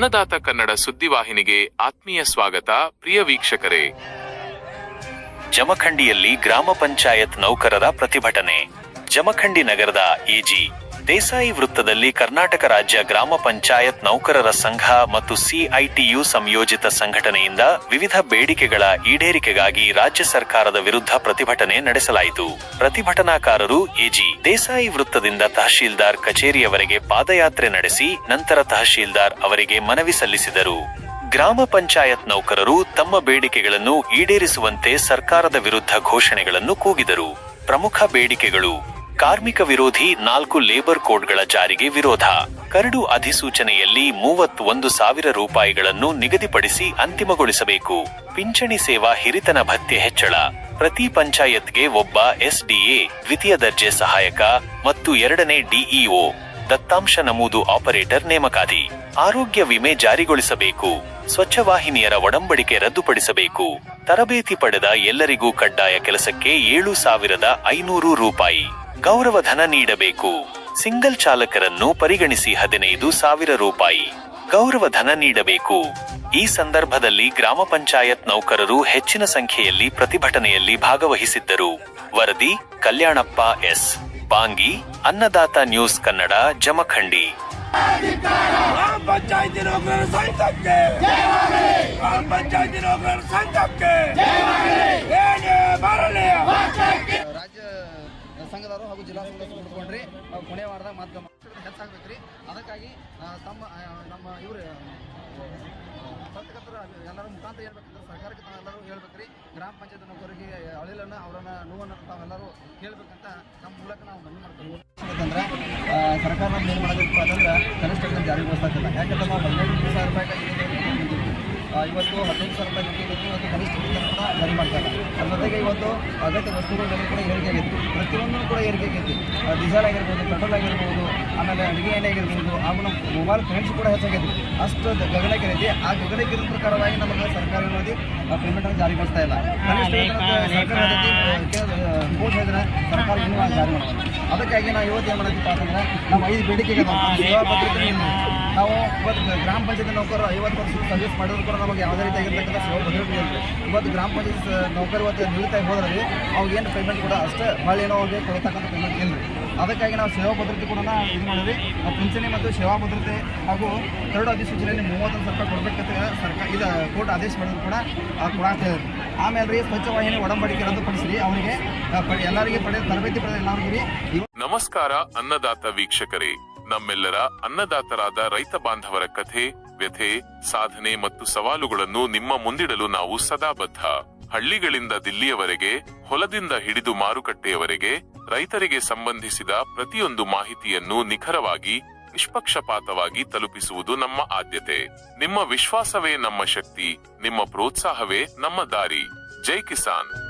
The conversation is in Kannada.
ಅನ್ನದಾತ ಕನ್ನಡ ಸುದ್ದಿವಾಹಿನಿಗೆ ಆತ್ಮೀಯ ಸ್ವಾಗತ, ಪ್ರಿಯ ವೀಕ್ಷಕರೇ. ಜಮಖಂಡಿಯಲ್ಲಿ ಗ್ರಾಮ ಪಂಚಾಯತ್ ನೌಕರರ ಪ್ರತಿಭಟನೆ. ಜಮಖಂಡಿ ನಗರದ ಎಜಿ ದೇಸಾಯಿ ವೃತ್ತದಲ್ಲಿ ಕರ್ನಾಟಕ ರಾಜ್ಯ ಗ್ರಾಮ ಪಂಚಾಯತ್ ನೌಕರರ ಸಂಘ ಮತ್ತು ಸಿಐಟಿಯು ಸಂಯೋಜಿತ ಸಂಘಟನೆಯಿಂದ ವಿವಿಧ ಬೇಡಿಕೆಗಳ ಈಡೇರಿಕೆಗಾಗಿ ರಾಜ್ಯ ಸರ್ಕಾರದ ವಿರುದ್ಧ ಪ್ರತಿಭಟನೆ ನಡೆಸಲಾಯಿತು. ಪ್ರತಿಭಟನಾಕಾರರು ಎಜಿ. ದೇಸಾಯಿ ವೃತ್ತದಿಂದ ತಹಶೀಲ್ದಾರ್ ಕಚೇರಿಯವರೆಗೆ ಪಾದಯಾತ್ರೆ ನಡೆಸಿ ನಂತರ ತಹಶೀಲ್ದಾರ್ ಅವರಿಗೆ ಮನವಿ ಸಲ್ಲಿಸಿದರು. ಗ್ರಾಮ ಪಂಚಾಯತ್ ನೌಕರರು ತಮ್ಮ ಬೇಡಿಕೆಗಳನ್ನು ಈಡೇರಿಸುವಂತೆ ಸರ್ಕಾರದ ವಿರುದ್ಧ ಘೋಷಣೆಗಳನ್ನು ಕೂಗಿದರು. ಪ್ರಮುಖ ಬೇಡಿಕೆಗಳು ಕಾರ್ಮಿಕ ವಿರೋಧಿ ನಾಲ್ಕು ಲೇಬರ್ ಕೋಡ್ಗಳ ಜಾರಿಗೆ ವಿರೋಧ. ಕರಡು ಅಧಿಸೂಚನೆಯಲ್ಲಿ ಮೂವತ್ತೊಂದು ಸಾವಿರ ರೂಪಾಯಿಗಳನ್ನು ನಿಗದಿಪಡಿಸಿ ಅಂತಿಮಗೊಳಿಸಬೇಕು. ಪಿಂಚಣಿ ಸೇವಾ ಹಿರಿತನ ಭತ್ಯೆ ಹೆಚ್ಚಳ. ಪ್ರತಿ ಪಂಚಾಯತ್ಗೆ ಒಬ್ಬ ಎಸ್ಡಿಎ, ದ್ವಿತೀಯ ದರ್ಜೆ ಸಹಾಯಕ ಮತ್ತು ಎರಡನೇ ಡಿಇಒ. ದತ್ತಾಂಶ ನಮೂದು ಆಪರೇಟರ್ ನೇಮಕಾತಿ. ಆರೋಗ್ಯ ವಿಮೆ ಜಾರಿಗೊಳಿಸಬೇಕು. ಸ್ವಚ್ಛ ವಾಹಿನಿಯರ ಒಡಂಬಡಿಕೆ ರದ್ದುಪಡಿಸಬೇಕು. ತರಬೇತಿ ಪಡೆದ ಎಲ್ಲರಿಗೂ ಕಡ್ಡಾಯ ಕೆಲಸಕ್ಕೆ ಏಳು ಸಾವಿರದ ಐನೂರು ರೂಪಾಯಿ. ಗೌರವಧನ ನೀಡಬೇಕು. ಸಿಂಗಲ್ ಚಾಲಕರನ್ನು ಪರಿಗಣಿಸಿ ಹದಿನೈದು ಸಾವಿರ ರೂಪಾಯಿ. ಗೌರವಧನ ನೀಡಬೇಕು. ಈ ಸಂದರ್ಭದಲ್ಲಿ ಗ್ರಾಮ ಪಂಚಾಯತ್ ನೌಕರರು ಹೆಚ್ಚಿನ ಸಂಖ್ಯೆಯಲ್ಲಿ ಪ್ರತಿಭಟನೆಯಲ್ಲಿ ಭಾಗವಹಿಸಿದ್ದರು. ವರದಿ, ಕಲ್ಯಾಣಪ್ಪ ಎಸ್. ಬಾಂಗಿ, ಅನ್ನದಾತ ನ್ಯೂಸ್ ಕನ್ನಡ, ಜಮಖಂಡಿ. ಸಂಘದವರು ಹಾಗೂ ಜಿಲ್ಲಾ ಸಂಘದವರು ಕುತ್ಕೊಂಡ್ರಿ. ಕೊನೆ ವಾರದಾಗ ಮಾಧ್ಯಮ ಹೆಚ್ಚಾಗಬೇಕ್ರಿ. ಅದಕ್ಕಾಗಿ ತಮ್ಮ ನಮ್ಮ ಇವರು ಪತ್ರಕರ್ತರ ಎಲ್ಲರೂ ಮುಖಾಂತರ ಹೇಳ್ಬೇಕಂದ್ರೆ ಸರ್ಕಾರಕ್ಕೆ ತಾವೆಲ್ಲರೂ ಹೇಳ್ಬೇಕ್ರಿ. ಗ್ರಾಮ ಪಂಚಾಯತ್ ನೌಕರಿಗೆ ಅಳಿಲನ್ನು, ಅವರನ್ನ, ನೋವನ್ನು ತಾವೆಲ್ಲರೂ ಹೇಳ್ಬೇಕಂತ ನಮ್ಮ ಮೂಲಕ ನಾವು ಮನವಿ ಮಾಡ್ತೀವಿ ಸರ್ಕಾರ ಏನು ಮಾಡಬೇಕು ಅಂತಂದ್ರೆ ಕನಿಷ್ಠ ಜಾರಿಗೊಳಿಸ್ತಾ ಇಲ್ಲ ಯಾಕಂದ್ರೆ ನಾವು ಇವತ್ತು ಹದಿನೈದು ಸಾವಿರ ರೂಪಾಯಿ ದುಡ್ಡು ಇವತ್ತು ಕನಿಷ್ಠ ಕೂಡ ಜಾರಿ ಮಾಡ್ತಾರೆ. ಇಲ್ಲ ಅದ್ರ ಜೊತೆಗೆ ಇವತ್ತು ಅಗತ್ಯ ವಸ್ತುಗಳ ಬೆಲೆ ಕೂಡ ಏರಿಕೆ ಆಗಿತ್ತು. ಪ್ರತಿಯೊಂದನ್ನು ಕೂಡ ಏರಿಕೆ ಆಗೈತಿ ಡೀಸೆಲ್ ಆಗಿರ್ಬೋದು ಪೆಟ್ರೋಲ್ ಆಗಿರ್ಬೋದು ಆಮೇಲೆ ಅಡುಗೆ ಎಣ್ಣೆ ಆಗಿರ್ಬೋದು ಆಮೇಲೆ ನಮ್ಮ ಮೊಬೈಲ್ ಕರೆನ್ಸಿ ಕೂಡ ಹೆಚ್ಚಾಗೈತಿ ಅಷ್ಟು ಗಗನಕ್ಕೆ ಐತಿ ಆ ಗಗನಕ್ಕೆ ಇರೋ ಪ್ರಕಾರವಾಗಿ ನಮಗೆ ಸರ್ಕಾರ ಪೇಮೆಂಟ್ ಪೇಮೆಂಟನ್ನು ಜಾರಿಗೊಳಿಸ್ತಾ ಇಲ್ಲ. ಕನಿಷ್ಠ ವೇತನ ಸರ್ಕಾರ ಕೋರ್ಟ್ ಹೇಳಿದ್ರೆ ಸರ್ಕಾರ ಇನ್ನೂ ಜಾರಿ ಮಾಡೋದು ಅದಕ್ಕಾಗಿ ನಾವು ಇವತ್ತು ಏನು ಮಾಡತ್ತೀವಿ ಅಂತಂದ್ರೆ ನಾವು ಐದು ಬೇಡಿಕೆಗೆ ಸೇವಾ ನಾವು ಇವತ್ತು ಗ್ರಾಮ ಪಂಚಾಯತ್ ನೌಕರರು ಐವತ್ತು ವರ್ಷ ಸರ್ವಿಸ್ ಮಾಡಿದ್ರು ಕೂಡ ನಮಗೆ ಯಾವುದೇ ರೀತಿಯಾಗಿರ್ತಕ್ಕಂಥ ಸೇವಾ ಭದ್ರತೆ ಇಲ್ಲ. ಇವತ್ತು ಗ್ರಾಮ ಪಂಚಾಯತ್ ನೌಕರು ಇವತ್ತು ನಿಲ್ತಾ ಹೋದ್ರಲ್ಲಿ ಅವ್ರಿಗೆ ಏನು ಪೇಮೆಂಟ್ ಕೂಡ ಅಷ್ಟೇ ಭಾಳ ಏನೋ ಅವ್ರಿಗೆ ಕೊಡ್ತಕ್ಕಂಥ ಪೇಮೆಂಟ್ ಇಲ್ಲ. ಅದಕ್ಕಾಗಿ ನಾವು ಸೇವಾ ಭದ್ರತೆ ಕೂಡ ಇದು ಮಾಡಿದ್ವಿ. ಪಿಂಚಣಿ ಮತ್ತು ಸೇವಾ ಭದ್ರತೆ ಹಾಗೂ ಕರಡು ಅಧಿಸೂಚನೆಯಲ್ಲಿ ಮೂವತ್ತೊಂದು ಸರ್ಕಾರ ಕೊಡಬೇಕಂತ ಸರ್ಕಾರ ಇದು ಕೋರ್ಟ್ ಆದೇಶ ಮಾಡಿದ್ರು ಕೂಡ ಕೊಡಾಕ್ ಹೇಳಿದ್ರು. ಆಮೇಲೆ ರೀ ಸ್ವಚ್ಛ ವಾಹಿನಿ ಒಡಂಬಡಿಕೆ ರದ್ದುಪಡಿಸಿರಿ. ಅವರಿಗೆ ಎಲ್ಲರಿಗೆ ಪಡೆದ ತರಬೇತಿ ಪಡೆದ ಎಲ್ಲರಿಗೂ ನಮಸ್ಕಾರ ಅನ್ನದಾತ ವೀಕ್ಷಕರೇ. ನಮ್ಮೆಲ್ಲರ ಅನ್ನದಾತರಾದ ರೈತ ಬಾಂಧವರ ಕಥೆ, ವ್ಯಥೆ, ಸಾಧನೆ ಮತ್ತು ಸವಾಲುಗಳನ್ನು ನಿಮ್ಮ ಮುಂದಿಡಲು ನಾವು ಸದಾ ಬದ್ಧ ಹಳ್ಳಿಗಳಿಂದ ದಿಲ್ಲಿಯವರೆಗೆ, ಹೊಲದಿಂದ ಹಿಡಿದು ಮಾರುಕಟ್ಟೆಯವರೆಗೆ, ರೈತರಿಗೆ ಸಂಬಂಧಿಸಿದ ಪ್ರತಿಯೊಂದು ಮಾಹಿತಿಯನ್ನು ನಿಖರವಾಗಿ, ನಿಷ್ಪಕ್ಷಪಾತವಾಗಿ ತಲುಪಿಸುವುದು ನಮ್ಮ ಆದ್ಯತೆ. ನಿಮ್ಮ ವಿಶ್ವಾಸವೇ ನಮ್ಮ ಶಕ್ತಿ, ನಿಮ್ಮ ಪ್ರೋತ್ಸಾಹವೇ ನಮ್ಮ ದಾರಿ. ಜೈ ಕಿಸಾನ್.